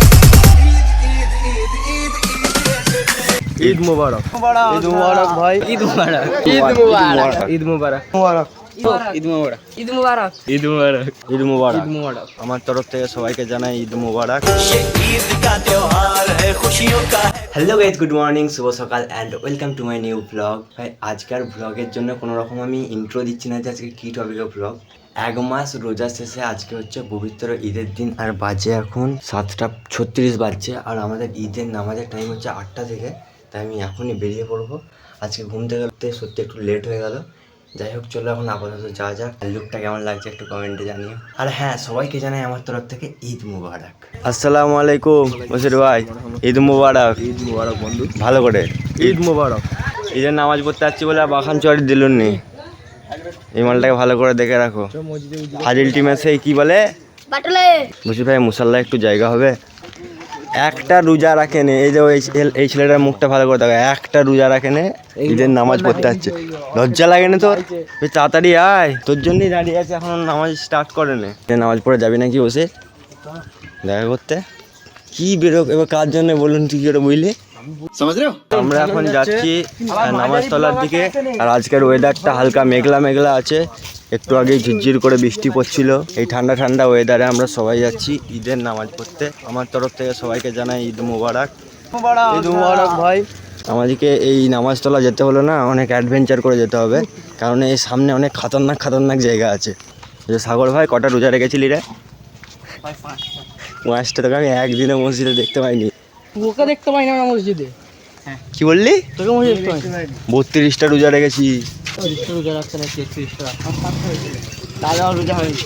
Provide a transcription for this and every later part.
ঈদ ঈদ ঈদ ঈদ এসেছে ঈদ মুবারক। ঈদ মুবারক ভাই। ঈদ মুবারক। ঈদ মুবারক। ঈদ মুবারক। মুবারক। ঈদ মুবারক। ঈদ মুবারক। ঈদ মুবারক। ঈদ মুবারক। ঈদ মুবারক। আমার তরফ থেকে সবাইকে জানাই Eid Mubarak. Hello guys good morning শুভ সকাল and welcome to my new blog ভাই আজকের ব্লগের জন্য কোনো রকম আমি ইন্ট্রো দিচ্ছি না যে আজকে কী টপিকের ব্লগ এক মাস রোজা শেষে আজকে হচ্ছে পবিত্র ঈদের দিন আর বাজে এখন সাতটা ছত্রিশ বাজছে আর আমাদের ঈদের নামাজের টাইম হচ্ছে আটটা থেকে। তাই আমি এখনই বেরিয়ে পড়ব। আজকে ঘুম থেকে সত্যি একটু লেট হয়ে গেল। যাই হোক চলো এখন আপাতত যা যাক। লুকটা কেমন লাগছে একটু কমেন্টে জানিও। আর হ্যাঁ সবাইকে জানাই আমার তরফ থেকে ঈদ মুবারক। আসসালামু আলাইকুম বসির ভাই। ঈদ মুবারক। ঈদ মুবারক বন্ধু। ভালো করে। ঈদ মুবারক। ঈদের নামাজ পড়তে যাচ্ছি বলে আর বাখান চড়ি দিলুন নি এই মালটাকে ভালো করে দেখে রাখো। ফাজিল টিমের সেই কি বলে? বাটলে বসির ভাই মুসাল্লা একটু জায়গা হবে। একটা রোজা রাখে নে এই যে ওই এই ছেলেটার মুখটা ভালো করে দেখো একটা রোজা রাখে রাখেনে ঈদের নামাজ পড়তে হচ্ছে লজ্জা লাগে না তোর তাড়াতাড়ি আয় তোর জন্যই দাঁড়িয়ে আছে এখন নামাজ স্টার্ট করে নে তুই নামাজ পড়ে যাবি নাকি বসে? দেখা করতে। কী বেরো এবার কার জন্য বলুন ঠিক করে বুঝলি? আমরা এখন যাচ্ছি আহ, নামাজ তলার দিকে। আর আজকের ওয়েদারটা হালকা মেঘলা মেঘলা আছে। একটু আগেই ঝিরঝির করে বৃষ্টি পড়ছিল। এই ঠান্ডা ঠান্ডা ওয়েদারে আমরা সবাই যাচ্ছি ঈদের নামাজ পড়তে। আমার তরফ থেকে সবাইকে জানাই ঈদ মুবারক। ঈদ মুবারক ভাই। আমাদেরকে এই নামাজতলা যেতে হলো না অনেক অ্যাডভেঞ্চার করে যেতে হবে। কারণ এই সামনে অনেক খাতারনাক খাতারনাক জায়গা আছে। সাগর ভাই কটা রোজা রেখেছিলি রে? পাঁচটা। তোকে আমি একদিনে মসজিদে দেখতে পাইনি। ওকে দেখতে পাই না মসজিদে। কি বললি? তোকে মসজিদে দেখতে পাই বত্রিশটা রোজা রেখেছি। রোজা না তেত্রিশটা। তাহলে রোজা হয়নি।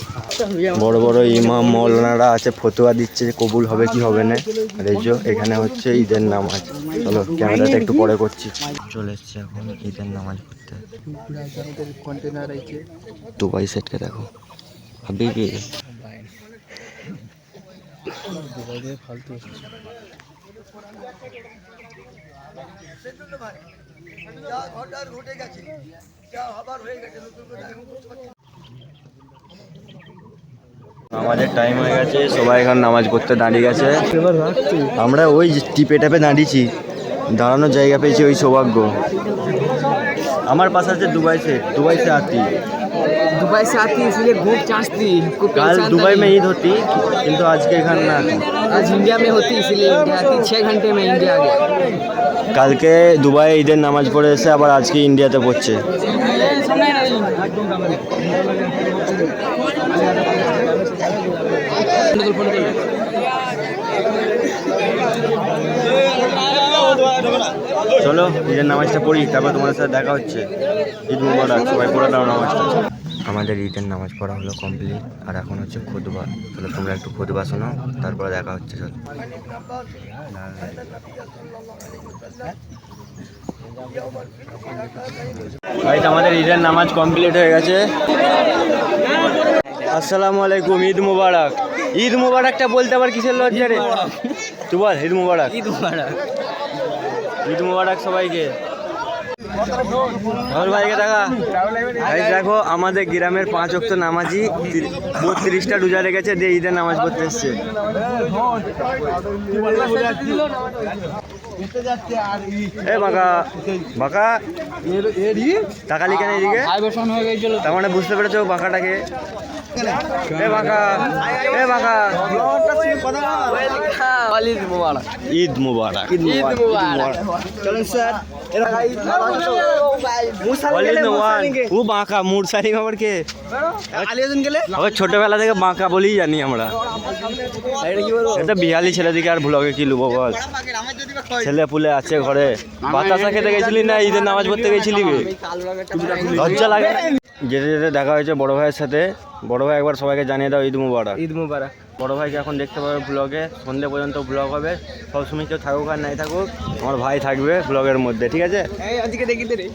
বড় বড় ইমাম মৌলানারা আছে ফতোয়া দিচ্ছে যে কবুল হবে কি হবে না। আর এই এখানে হচ্ছে ঈদের নামাজ। চলো ক্যামেরাটা একটু পরে করছি। চলে এসছি এখন ঈদের নামাজ পড়তে। দুবাই সেটকে দেখো। ভাবি কি? আমাদের নামাজের টাইম হয়ে গেছে, সবাই এখন নামাজ পড়তে দাঁড়িয়ে গেছে। আমরা ওই টিপে টাপে দাঁড়িয়েছি, দাঁড়ানোর জায়গা পেয়েছি ওই সৌভাগ্য। আমার পাশে আছে দুবাই সে দুবাই সে दुबई से आती है इसलिए खूब चाँचती खूब কাল परेशान দুবাই था में ये। ঈদ होती কিন্তু আজকে এখানে না आज इंडिया में होती इसलिए इंडिया आती छः घंटे में इंडिया आ गया কালকে দুবাই ঈদের নামাজ পড়ে এসে আবার আজকে ইন্ডিয়াতে পড়ছে চলো ঈদের নামাজটা পড়ি তারপর তোমাদের সাথে দেখা হচ্ছে ঈদ মুবারক সবাই পড়ে দাও নামাজটা আমাদের ঈদের নামাজ পড়া হলো কমপ্লিট আর এখন হচ্ছে খুদবা তাহলে তোমরা একটু খুদবা শোনো তারপরে দেখা হচ্ছে চলো। আমাদের ঈদের নামাজ কমপ্লিট হয়ে গেছে। আসসালামু আলাইকুম ঈদ মুবারক। ঈদ মুবারকটা বলতে আবার কিসের লজ্জা রে? তুই বল ঈদ মুবারক। ঈদ মুবারক। ঈদ মুবারক সবাইকে। ধর ভাইকে দেখা গাইস দেখো আমাদের গ্রামের পাঁচ অক্ত নামাজি তির- বত্রিশটা রোজা রেখেছে দিয়ে ঈদের নামাজ পড়তে এসছে। এ বাঁকা বাঁকা। তাকালি কেন এদিকে। ভাই বসানো হয়ে গেছিল তার মানে বুঝতে পেরেছ বাঁকাটাকে? এ বাঁকা এ বাঁকা। ঈদ মুবারক। ঈদ মুবারক। ঈদ মুবারক। চলুন স্যার ও বাঁকা কে? ওই ছোটবেলা থেকে বাঁকা বলেই জানি আমরা। এটা বিহালি ছেলে দিকে আর ভুলকে কি লুবো বল? ছেলে পুলে আছে ঘরে। বাতাসা খেতে গেছিলি না ঈদের নামাজ পড়তে গেছিলি? লজ্জা লাগে? যেতে যেতে দেখা হয়েছে বড় ভাইয়ের সাথে। বড় ভাই একবার সবাইকে জানিয়ে দাও ঈদ মুবারক। ঈদ মুবারক। বড় ভাইকে এখন দেখতে পাবে ব্লগে সন্ধ্যে পর্যন্ত ব্লগ হবে। সবসময় কেউ থাকুক আর নাই থাকুক আমার ভাই থাকবে ব্লগের মধ্যে ঠিক আছে? আজকে দেখি রে।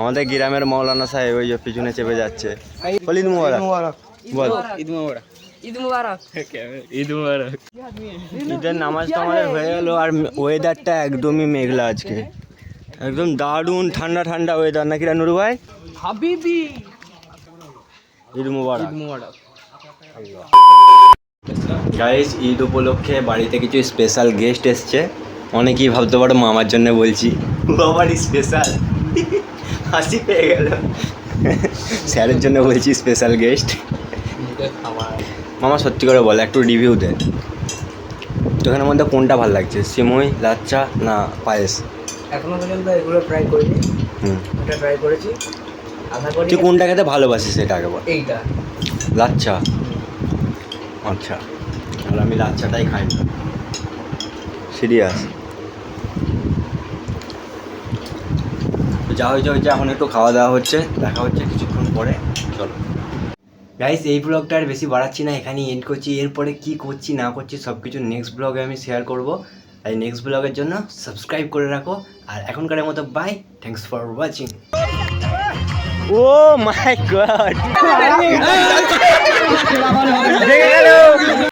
আমাদের গ্রামের মৌলানা সাহেব ওই যে পিছনে চেপে যাচ্ছে। বল ঈদ মুবারক। বল। ঈদ মুবারক। ঈদ মুবারক। ঈদ মুবারক। ঈদের নামাজ তো আমাদের হয়ে গেল আর ওয়েদারটা একদমই মেঘলা আজকে। একদম দারুণ ঠান্ডা ঠান্ডা ওয়েদার নাকি রে নুরু ভাই? হাবিবি। ঈদ মুবারক। ঈদ মুবারক। গাইস ঈদ উপলক্ষে বাড়িতে কিছু স্পেশাল গেস্ট এসছে। অনেকেই ভাবতে পারো মামার জন্য বলছি। বাবারই স্পেশাল হাসি পেয়ে গেল। স্যারের জন্য বলছি স্পেশাল গেস্ট মামা সত্যি করে বলে একটু রিভিউ দে। তোখানের মধ্যে কোনটা ভালো লাগছে? সিমই লাচ্চা না পায়েস? এখনও পর্যন্ত এগুলো ট্রাই করিনি। হুম। এটা ট্রাই করেছি। আশা করি তুই কোনটা খেতে ভালোবাসিস সেটা আগে বল। এইটা। লাচ্চা। আচ্ছা আর আমি লাচ্চাটাই খাই। না সিরিয়াস। তো যা হয়েছে হয়েছে এখন একটু খাওয়া দাওয়া হচ্ছে দেখা হচ্ছে কিছুক্ষণ পরে চলো। গাইস এই ব্লগটা আর বেশি বাড়াচ্ছি না এখানেই এন্ড করছি। এরপরে কি করছি না করছি সব কিছু নেক্সট ব্লগে আমি শেয়ার করব। তাই নেক্সট ব্লগের জন্য সাবস্ক্রাইব করে রাখো। আর এখনকারের মতো bye thanks for watching oh my god দেখে গেল।